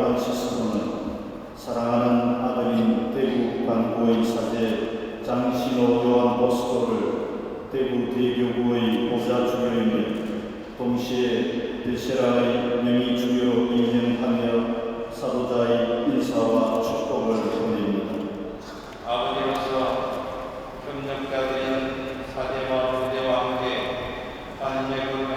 프란시스코는 사랑하는 아들인 대구 간구의 사제 장신호 요한 보스코를 대구 대교구의 보좌 주교이며 동시에 데세라의 명의 주교로 임명하며 사도자의 인사와 축복을 보냅니다. 아버지로서 협력자들인 사대와 부대와 함께 백성을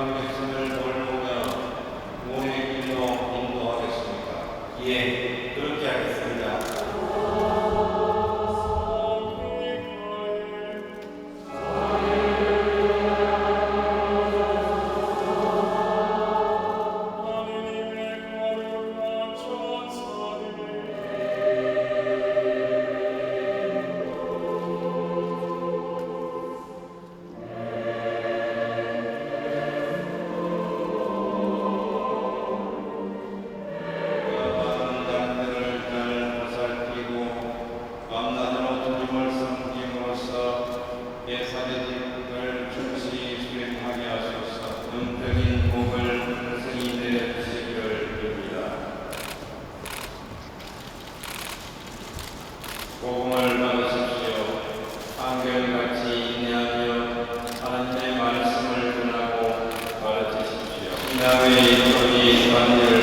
복음을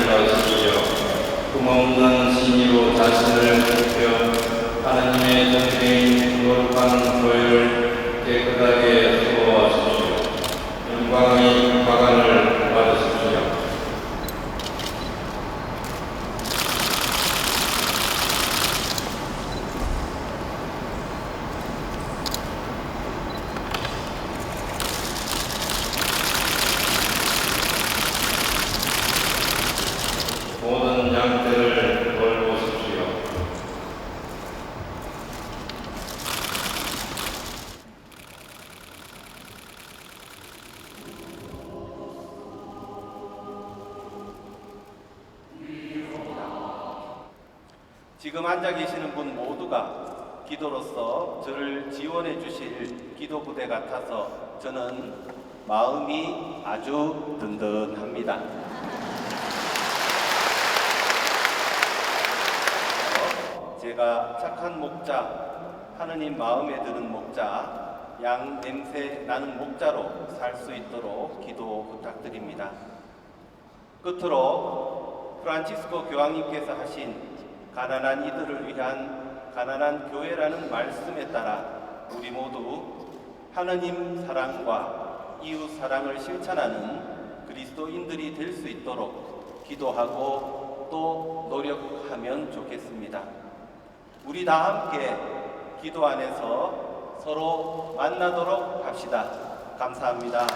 받으십시오. 꿈없는 신이로 자신을 굽혀 하나님의 전체인 거룩한 교회를 깨끗하게 수호하십시오. 영광의 과관을 받으십시오. 모든 양떼를 돌보십시오. 지금 앉아 계시는 분 모두가 기도로서 저를 지원해 주실 기도 부대 같아서 저는 마음이 아주 든든합니다. 어, 제가 착한 목자, 하느님 마음에 드는 목자, 양 냄새 나는 목자로 살 수 있도록 기도 부탁드립니다. 끝으로 프란치스코 교황님께서 하신 가난한 이들을 위한 가난한 교회라는 말씀에 따라 우리 모두 하느님 사랑과 이웃 사랑을 실천하는 그리스도인들이 될 수 있도록 기도하고 또 노력하면 좋겠습니다. 우리 다 함께 기도 안에서 서로 만나도록 합시다. 감사합니다.